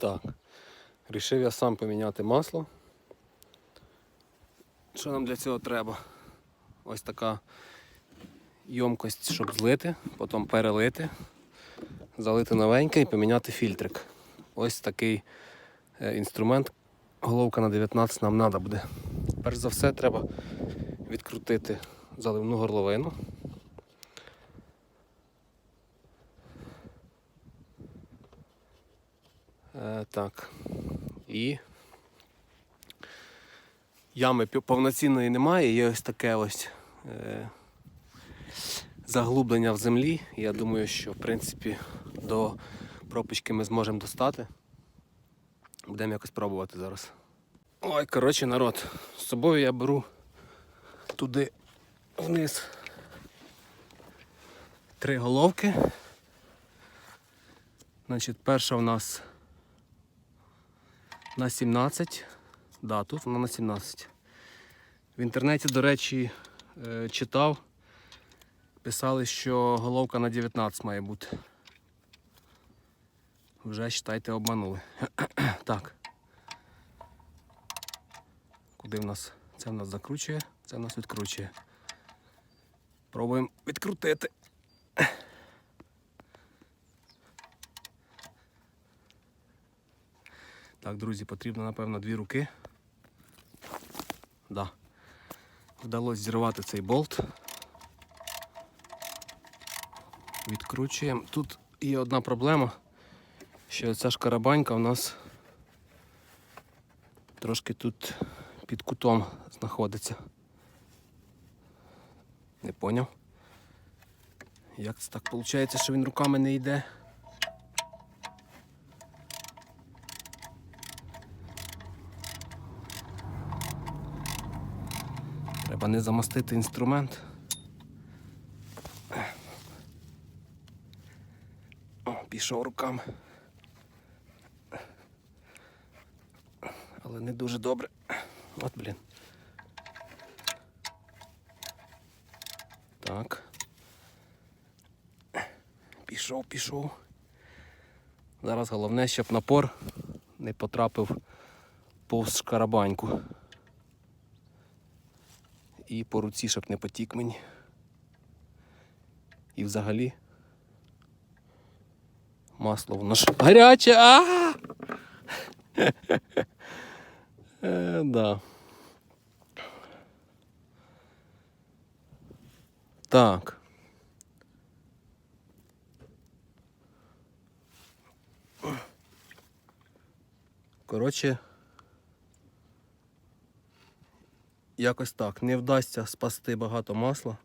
Так. Рішив я сам поміняти масло. Що нам для цього треба? Ось така ємкость, щоб злити, потім перелити, залити новеньке і поміняти фільтрик. Ось такий е, інструмент. Головка на 19 нам треба буде. Перш за все треба відкрутити заливну горловину. Так. І ями повноцінної немає, є ось таке ось е, заглублення в землі. Я думаю, що в принципі до пропочки ми зможемо достати. Будемо якось пробувати зараз. Ой, коротше, народ, з собою я беру туди вниз три головки. Значить, перша у нас на 17. Да, тут вона на 17. В інтернеті, до речі, е, читав. Писали, що головка на 19 має бути. Вже считайте обманули. так. Куди в нас? Це в нас закручує, це в нас відкручує. Пробуємо відкрутити. Так, друзі, потрібно, напевно, дві руки. Да. Вдалося зірвати цей болт. Відкручуємо. Тут є одна проблема, що ця шкарабанька у нас трошки тут під кутом знаходиться. Не поняв. Як це так виходить, що він руками не йде? Треба не замостити інструмент. О, пішов руками. Але не дуже добре. От, блін. Так. Пішов, пішов. Зараз головне, щоб напор не потрапив повз шкарабаньку. І по руці, щоб не потік мені. І взагалі масло воно ж гаряче. А! Е, да. Так. Коротше, якось так. Не вдасться спасти багато масла.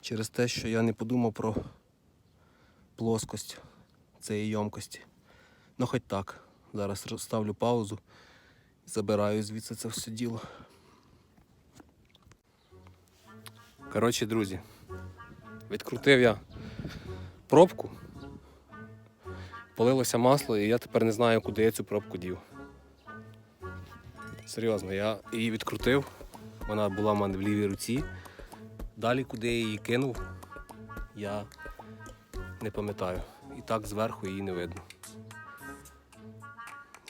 Через те, що я не подумав про плоскость цієї ємкості. Ну хоч так. Зараз ставлю паузу забираю звідси це все діло. Коротше, друзі, відкрутив я пробку, полилося масло, і я тепер не знаю, куди я цю пробку дів. Серйозно, я її відкрутив, вона була в мене в лівій руці. Далі, куди я її кинув, я не пам'ятаю. І так зверху її не видно.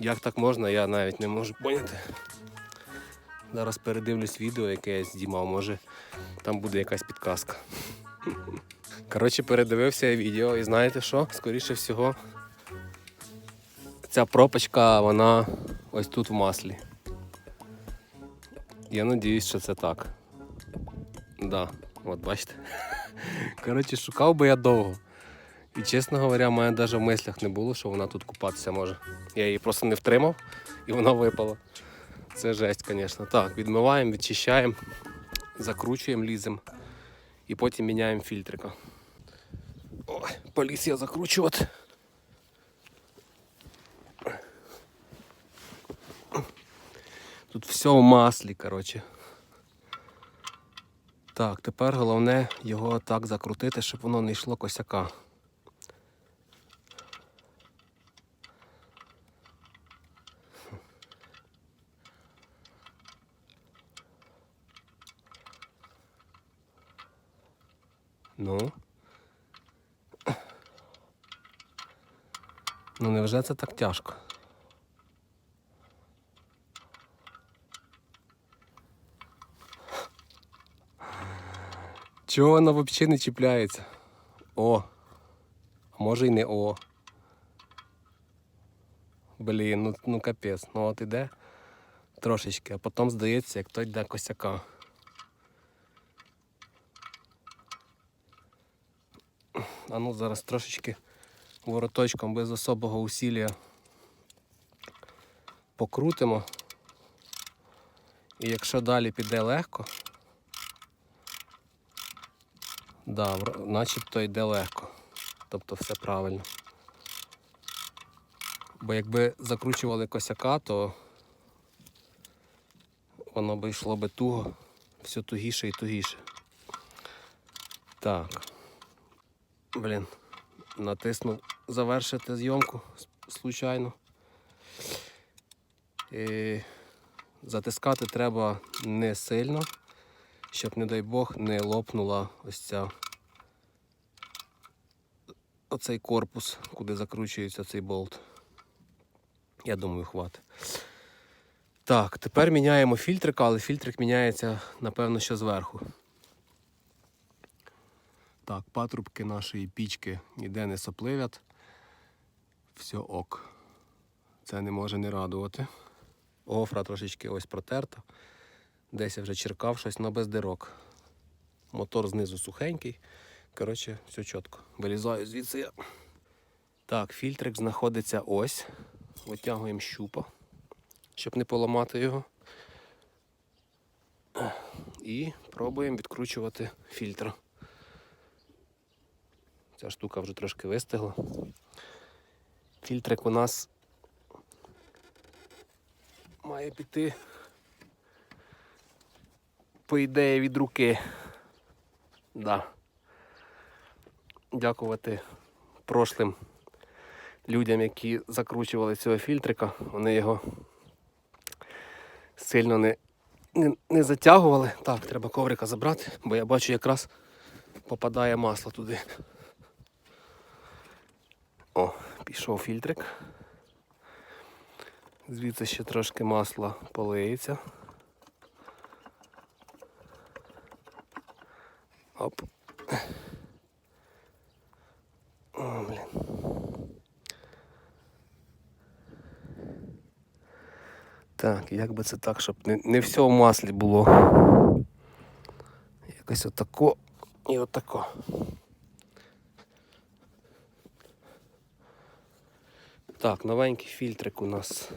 Як так можна, я навіть не можу поняти. Зараз передивлюсь відео, яке я знімав, може там буде якась підказка. Коротше, передивився я відео і знаєте що? Скоріше всього, ця пропачка, вона ось тут в маслі. Я надіюсь, що це так. Да, от бачите. Коротше, шукав би я довго. І чесно говоря, в мене навіть в мислях не було, що вона тут купатися може. Я її просто не втримав і вона випала. Це жесть, звісно. Так, відмиваємо, відчищаємо, закручуємо, ліземо і потім міняємо фільтрика. Ой, поліз я закручувати. Тут все в маслі, коротше. Так, тепер головне його так закрутити, щоб воно не йшло косяка. Ну. Ну невже це так тяжко? Чого вона взагалі не чіпляється? О. А може й не о. Блін, ну, ну капець. Ну от іде трошечки, а потім здається, як той йде косяка. А ну зараз трошечки вороточком без особого усілля покрутимо. І якщо далі піде легко, да, начебто йде легко. Тобто все правильно. Бо якби закручували косяка, то воно би йшло би туго, все тугіше і тугіше. Так. Блін, натиснув завершити зйомку случайно. І затискати треба не сильно, щоб, не дай Бог, не лопнула ось ця оцей корпус, куди закручується цей болт. Я думаю, хватить. Так, тепер міняємо фільтрик, але фільтрик міняється, напевно, що зверху. Так, патрубки нашої пічки ніде не сопливять. Все ок. Це не може не радувати. Гофра трошечки ось протерта. Десь я вже черкав щось, але без дирок. Мотор знизу сухенький. Коротше, все чітко. Вилізаю звідси я. Так, фільтрик знаходиться ось. Витягуємо щупа, щоб не поламати його. І пробуємо відкручувати фільтр. Ця штука вже трошки вистигла. Фільтрик у нас має піти, по ідеї, від руки. Да. Дякувати прошлим людям, які закручували цього фільтрика. Вони його сильно не, не, не затягували. Так, треба коврика забрати, бо я бачу якраз попадає масло туди. О, пішов фільтрик. Звідси ще трошки масла полиється. Оп. О, блін. Так, як би це так, щоб не, не все в маслі було. Якось отако і отако. Так, новенький фільтрик у нас.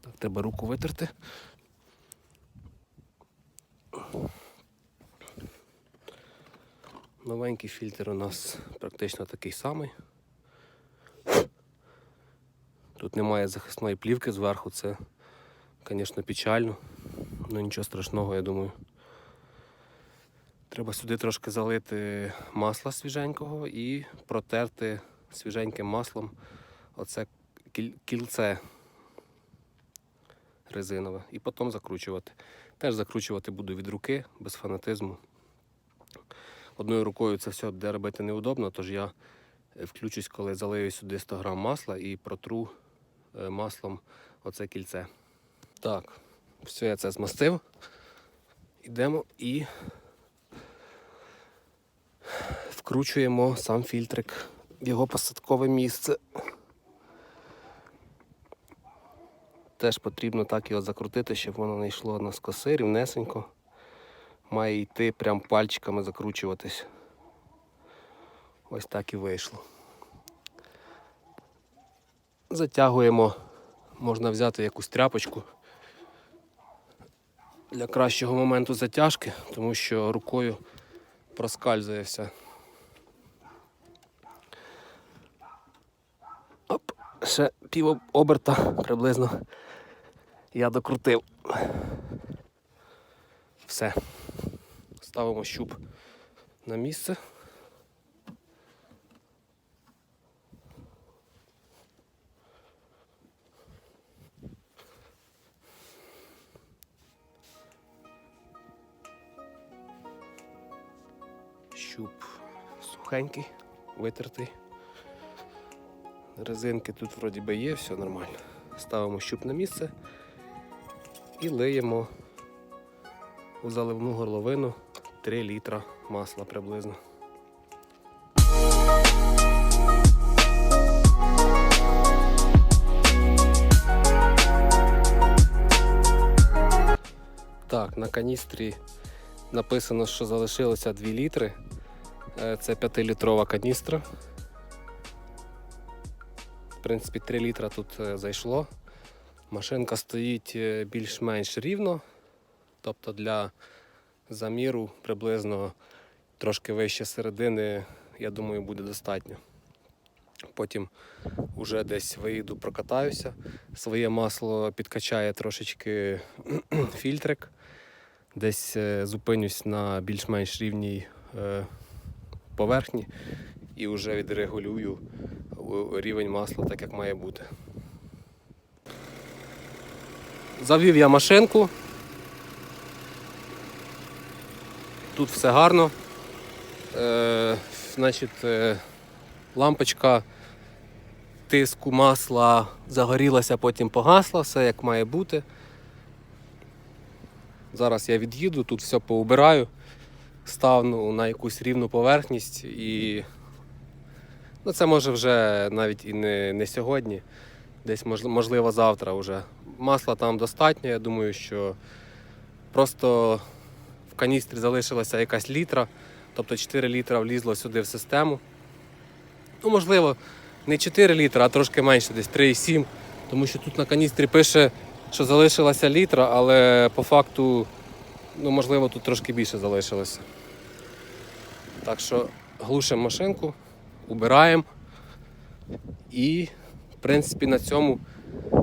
Так, треба руку витерти. Новенький фільтр у нас практично такий самий. Тут немає захисної плівки зверху, це, звісно, печально. Ну нічого страшного, я думаю. Треба сюди трошки залити масла свіженького і протерти свіженьким маслом оце кільце резинове. І потім закручувати. Теж закручувати буду від руки, без фанатизму. Одною рукою це все буде робити неудобно, тож я е, включусь, коли залию сюди 100 грам масла і протру е, маслом оце кільце. Так, все я це змастив. Йдемо і вкручуємо сам фільтрик в його посадкове місце. Теж потрібно так його закрутити, щоб воно не йшло на скоси рівнесенько. Має йти прям пальчиками закручуватись. Ось так і вийшло. Затягуємо, можна взяти якусь тряпочку для кращого моменту затяжки, тому що рукою проскальзує все. Оп, ще пів оберта приблизно я докрутив. Все. Ставимо щуп на місце. Щуп сухенький. витертий. Резинки тут вроді би є, все нормально. Ставимо щуп на місце і лиємо у заливну горловину 3 літра масла приблизно. Так, на каністрі написано, що залишилося 2 літри. Е, Це 5-літрова каністра. В принципі, 3 літра тут е, зайшло. Машинка стоїть е, більш-менш рівно. Тобто для заміру приблизно трошки вище середини, я думаю, буде достатньо. Потім вже десь виїду, прокатаюся. Своє масло підкачає трошечки фільтрик. Десь е, зупинюсь на більш-менш рівній е, поверхні і вже відрегулюю рівень масла так, як має бути. Завів я машинку. Тут все гарно. Е, значить, е, лампочка тиску масла загорілася, потім погасла, все як має бути. Зараз я від'їду, тут все поубираю, ставну на якусь рівну поверхність і ну, це може вже навіть і не, не сьогодні, десь мож- можливо завтра вже. Масла там достатньо, я думаю, що просто в каністрі залишилася якась літра, тобто 4 літра влізло сюди в систему. Ну, можливо, не 4 літра, а трошки менше, десь 3,7, тому що тут на каністрі пише, що залишилася літра, але по факту, ну, можливо, тут трошки більше залишилося. Так що глушимо машинку, убираємо і, в принципі, на цьому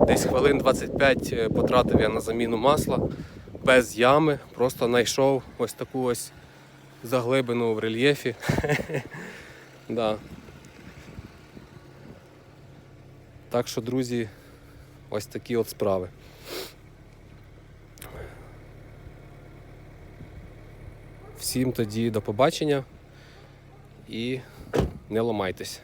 десь хвилин 25 потратив я на заміну масла без ями, просто знайшов ось таку ось заглибину в рельєфі. да. Так що, друзі, ось такі от справи. Всім тоді до побачення і не ламайтесь.